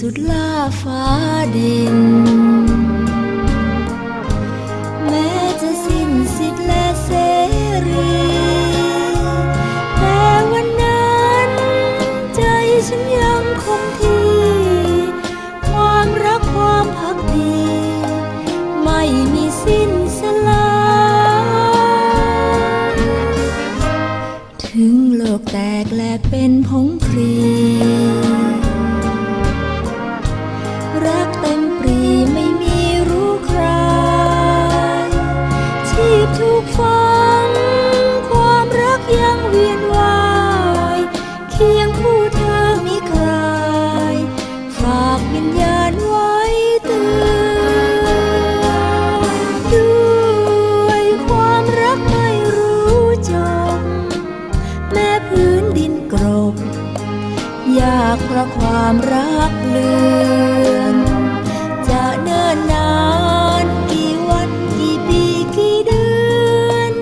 สุดล่าฟ้าดินแม้จะสิ้นสิทธิ์และเสรีแต่วันนั้น ใจฉันยังคงที่ ความรักความพักดี ไม่มีสิ้นสลายถึงโลกแตกแหลกเป็นผงพรี ยากเพราะความรักเลือน จะเนิ่นนานกี่วันกี่ปีกี่เดือน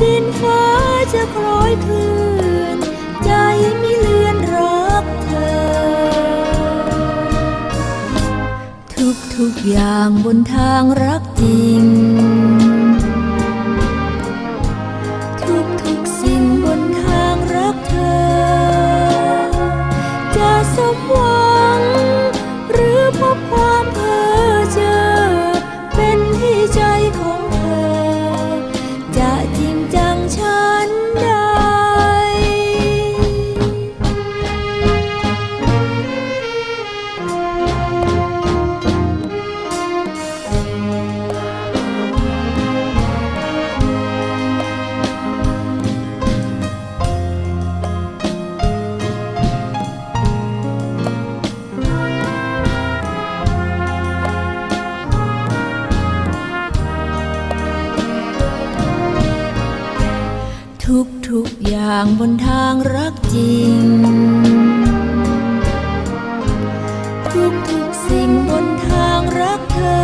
ดินฟ้าจะคล้อยเคลื่อนใจไม่เลือนรักเธอ ทุกทุกอย่างบนทางรักจริงางบนทางรักจริง ทุกๆสิ่งบนทางรักเธอ